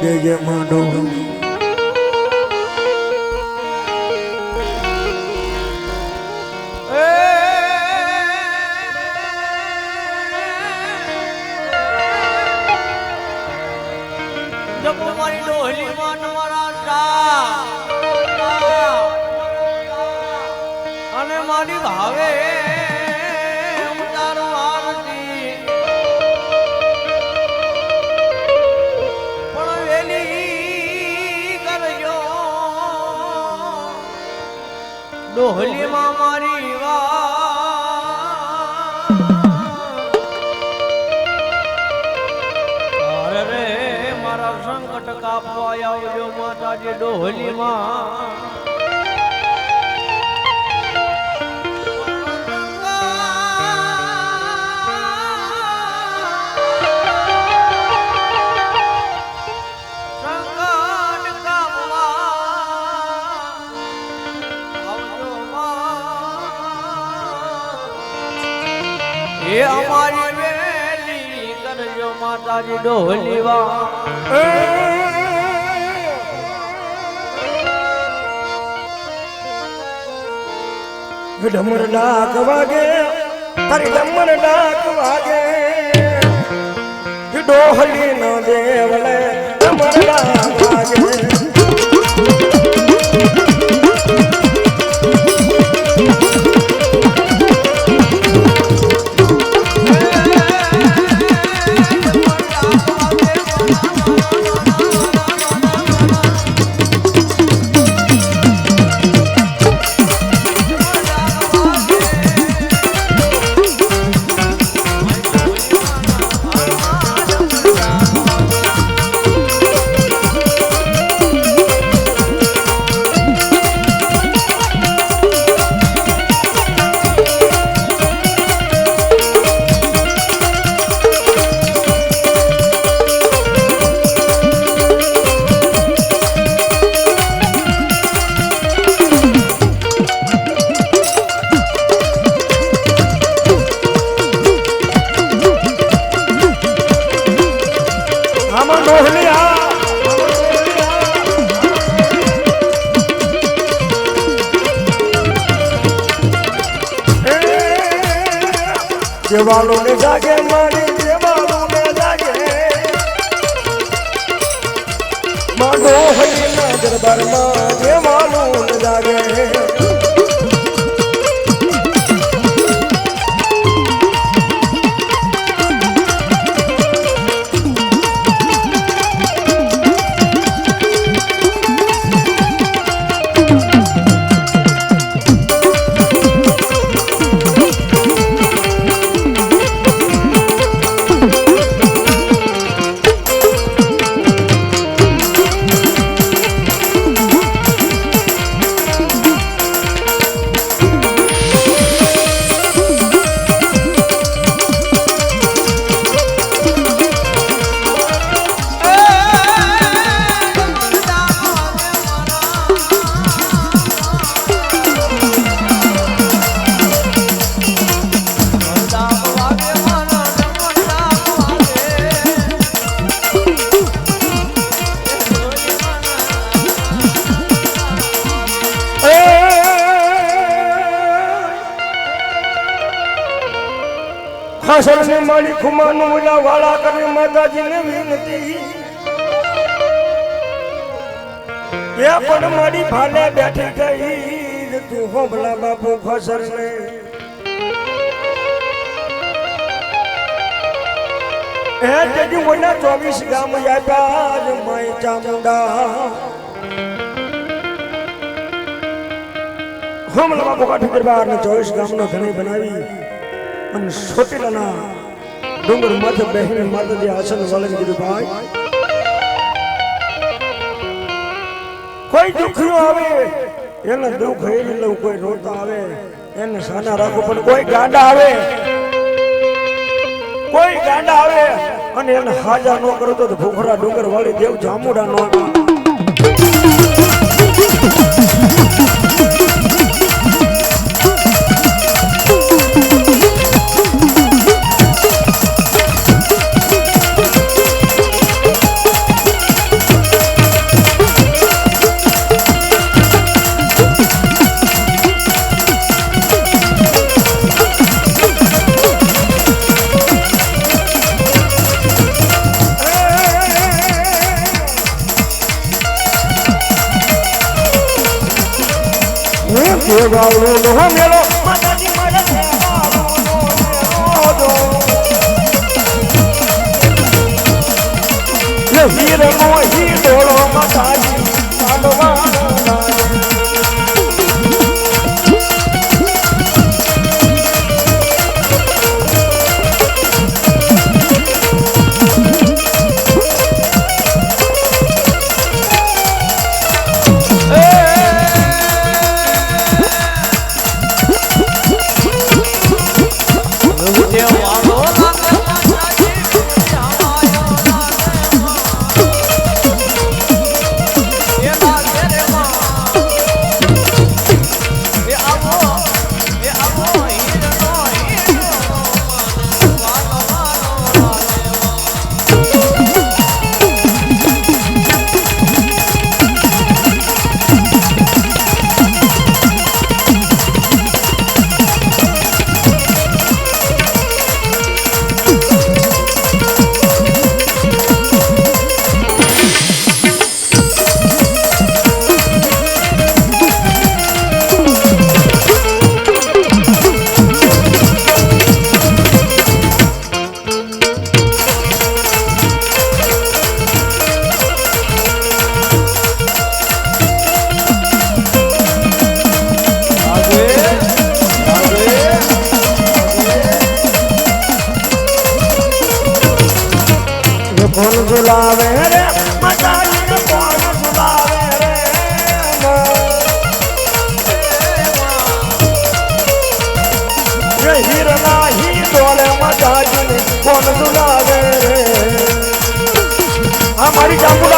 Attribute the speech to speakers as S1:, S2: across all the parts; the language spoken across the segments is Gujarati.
S1: They get
S2: my dog. ડોહલી માં મારી વા રે મારા સંકટ કાપવા આવજો માતાજી ડોહલીમાં. એ અમારી વેલી કરજો માતાજી ડોલીવા
S1: ડમર ડાક વાગે, તારી ડમર ડાક વાગે. ડોહલી નો દેવલે ડમર ડાક વાગે. દરબારમાં જે માલુન જાગે. ખાસર ને મારી ખુમાનું ઓલા વાળા કરે માતાજીને વિનંતી. એ પણ મારી ભાલે બેઠી ગઈ તું હોબલા બાપુ ખસર ને એ જજી ઓલા ચોવીસ ગામ આપ્યા માય ચામુંડા. હોમલા બાપુ કાઠી દરબાર ચોવીસ ગામનો ધણી બનાવી. અને સોટેલાના ડુંગર માથે બેહીને માતાજી આસન વાળીને કીધું, ભાઈ, કોઈ દુખ્યો આવે. એને દુઃખ એને લઉં કોઈ રોતા આવે, એને સાના રાખો, પણ કોઈ ગાંડા આવે. કોઈ ગાંડા આવે અને એને હાજા ન કરો તો ભૂખરા ડુંગર વાળી દેવ જામુડા નો
S2: હીર મોહી ડોળો મતાજી કોણ દુલાવે રે. જાંબુ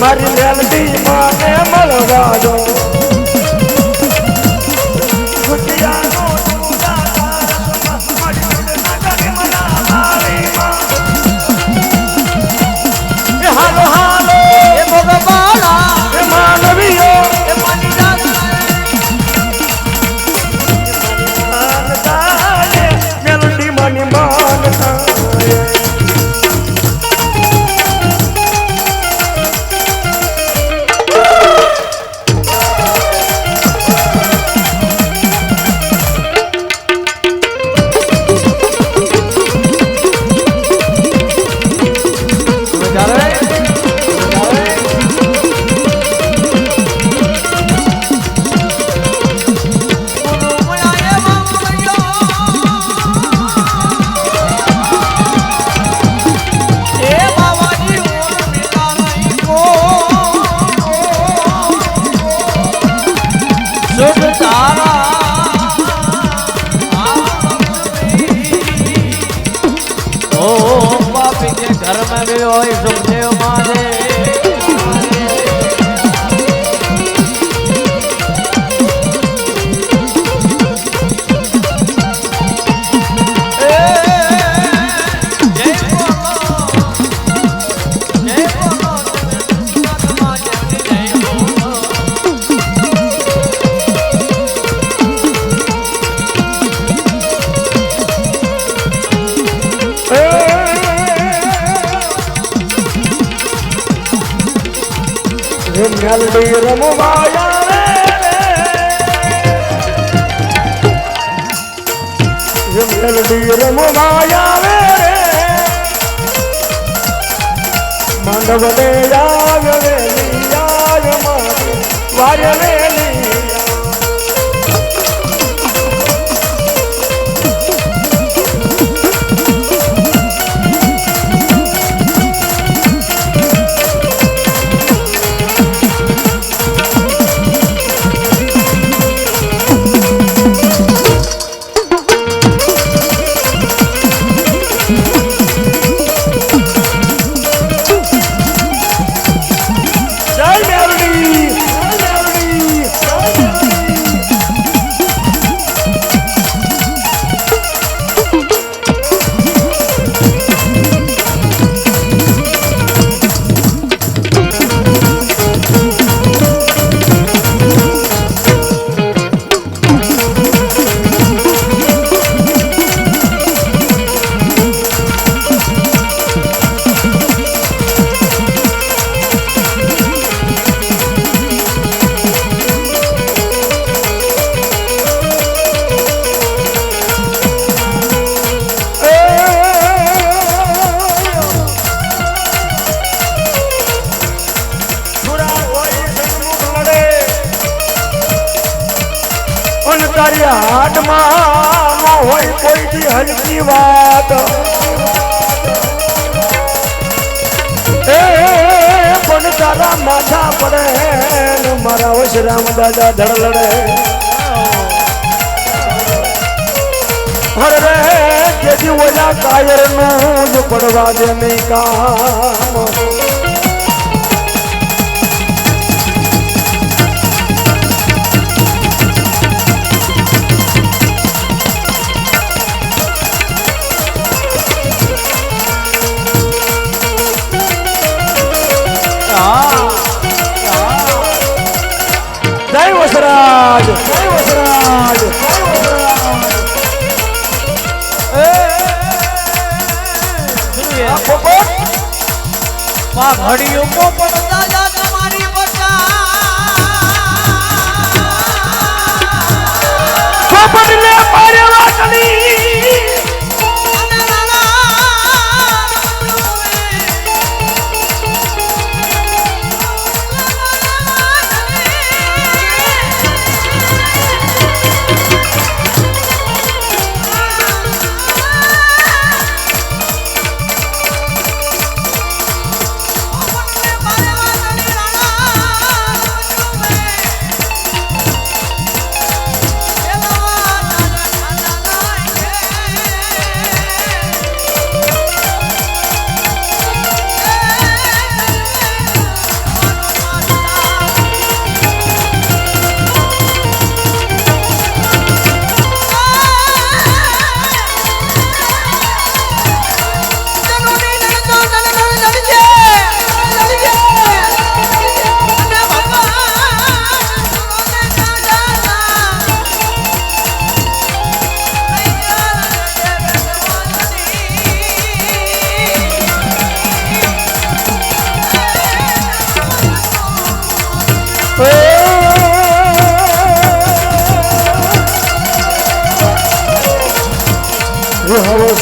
S2: મારી
S1: રેલડી માને
S2: મળવા દો ધર્મ હોય સુખદેવ મારે
S1: હે મેલડી રમવાયા રે. હે મેલડી રમવાયા રે. માંડવ ને યાગ વેલી યાગ મારી વાય વેલી તારી હાથમાં હોય કોઈ દી હલકી વાત. એ, પણ તારા માથા પડે મારા વશરામ દાદા ધડ લડે હર જેથી ઓલા કાયરનું પડવા દે નહીં કામ.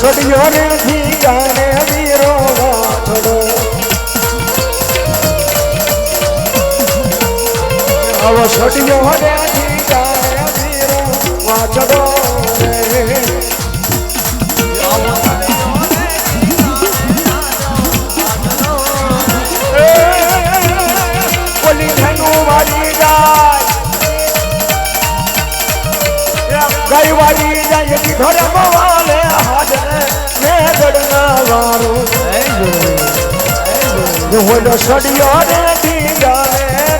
S1: સડિયો ને ધીગાને વીરો વાછડો હવે સડિયો ને ધીગાને વીરો વાછડો ગઈ વાળી જાય દીધો રે બવાલે હાજરે મેઘડના વારું. હોનો સડિયો ઢીંગા રે